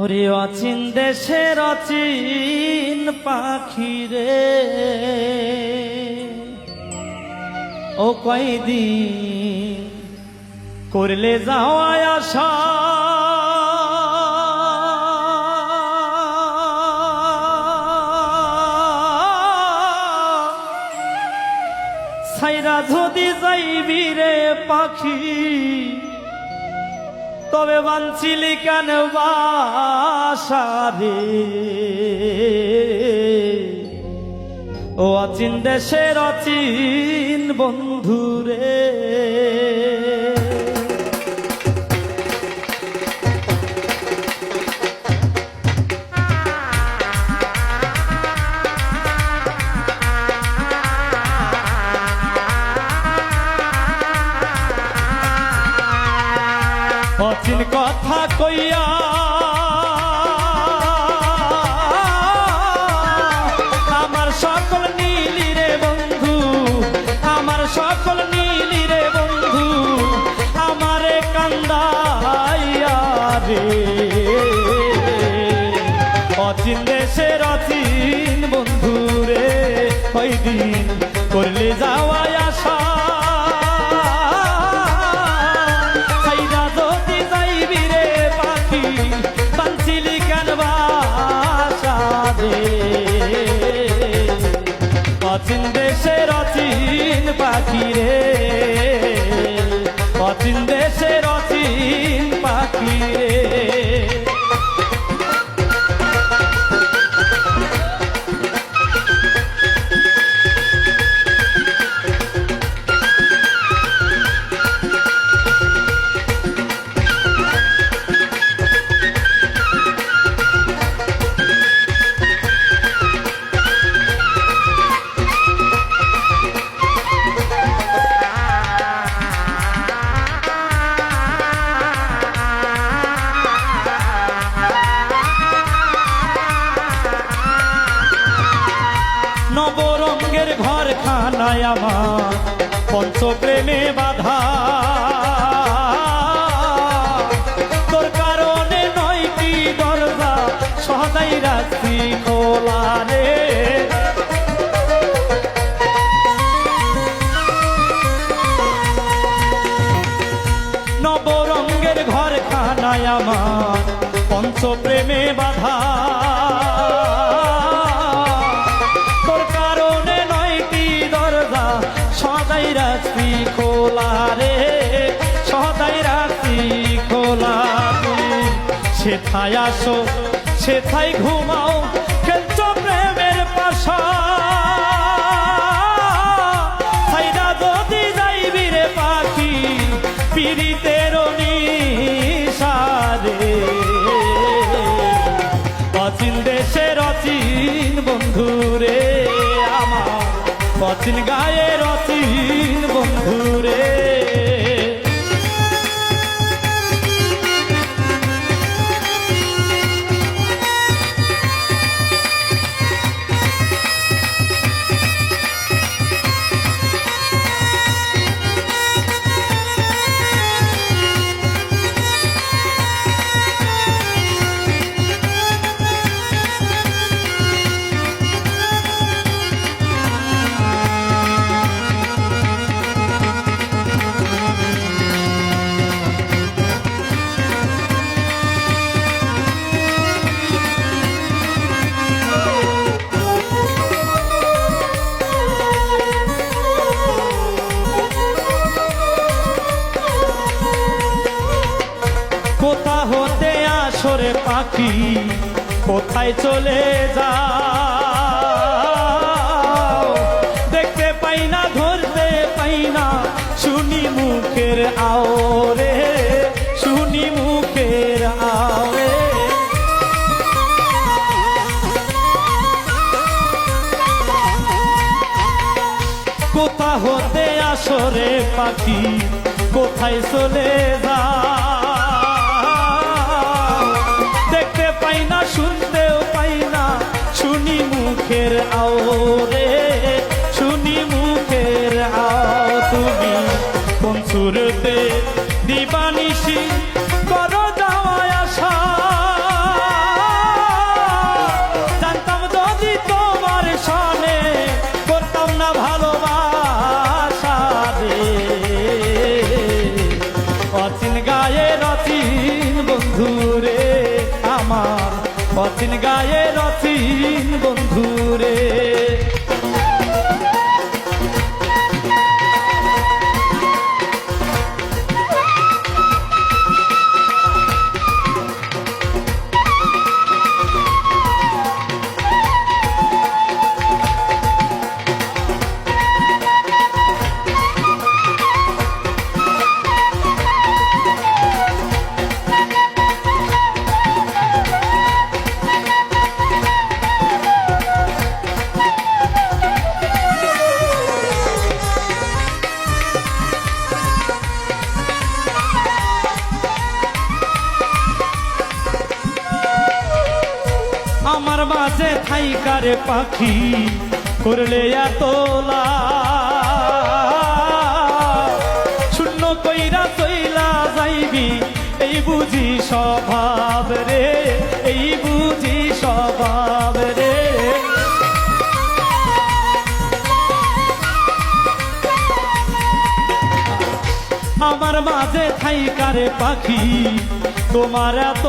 ওরে অচিন দেশের অচিন পাখি রে ও কয়দিন করলে যাওয়া আশা। সাইরা যদি যাইবি রে পাখি তবে বাঞ্ছিলি কেন বাসারে? ও অচিন দেশের অচিন বন্ধুরে। অচিন কথা কইয়া। আমার সকল নীলি রে বন্ধু, আমার সকল নীলি রে বন্ধু, আমারে কান্দাইয়া রে। অচিন দেশের অচিন বন্ধু রে, ওই দিন করলে যাওয়া পাখি রে। অচিন দেশের অচিন পাখি রে। খানায় আমার পঞ্চপ্রেমে বাধা। তোর কারণে নয়টি দরজা সদাই রাখছি খোলা রে। নবরঙ্গের ঘর খানায় আমার পঞ্চপ্রেমে বাধা। সেথায় আসো? সেথায় ঘুমাও, খেলছো প্রেমের পাশা। যদি যাইবি রে পাখি, পীড়িতের নিশারে। অচিন দেশের অচিন বন্ধুরে আমার, অচিন গায়ের অচিন বন্ধুরে কোথা হতে আসরে পাখি? কোথায় চলে যাও? দেখতে পাই না, ধরতে পাই না, শুনি মুখের আওরে, শুনি মুখের আওরে। কোথা হতে আসরে পাখি? কোথায় চলে যা মুখের আওরে শুনি মুখের আও তুমি কোন সুরতে অচিন গায়ে রথিন বন্ধুরে। মাঝে থাইকারে পাখি, করলে এতলা শূন্য কইরা চইলা যাইবি, এই বুঝি স্বভাব রে, এই বুঝি স্বভাব রে আমার মাঝে থাইকারে পাখি, তোমার এত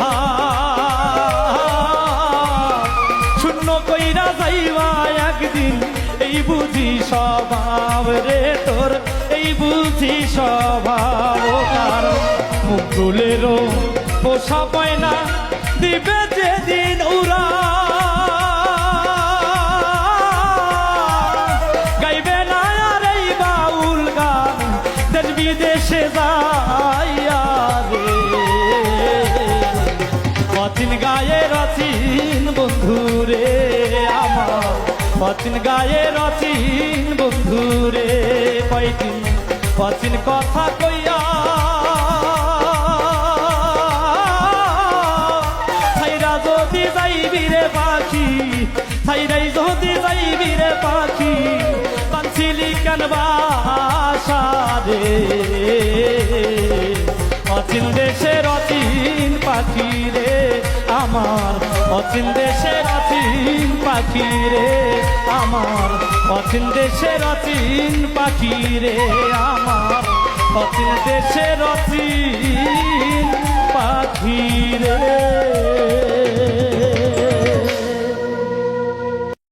ভাব। বুঝি স্বভাব রে তোর, এই বুঝি স্বভাব কারণ মুকুলেরও পোষা না, দিবে যেদিন উড়া গাইবে না আর এই বাউল গান, দেশ বিদেশে গায়ে রচিন বন্ধুরে কয়দিন অচিন কথা কইয়া। ছাইরা যদি যাইবি রে পাখি, ছাইরাই যদি যাইবি রে পাখি পাঞ্চিলি কেন বাসা রে অচিন দেশের অচিন পাখি রে আমার, অচিন দেশের অচিন পাখি রে আমার। অচিন দেশের অচিন পাখি রে আমার। অচিন দেশের অচিন পাখি রে।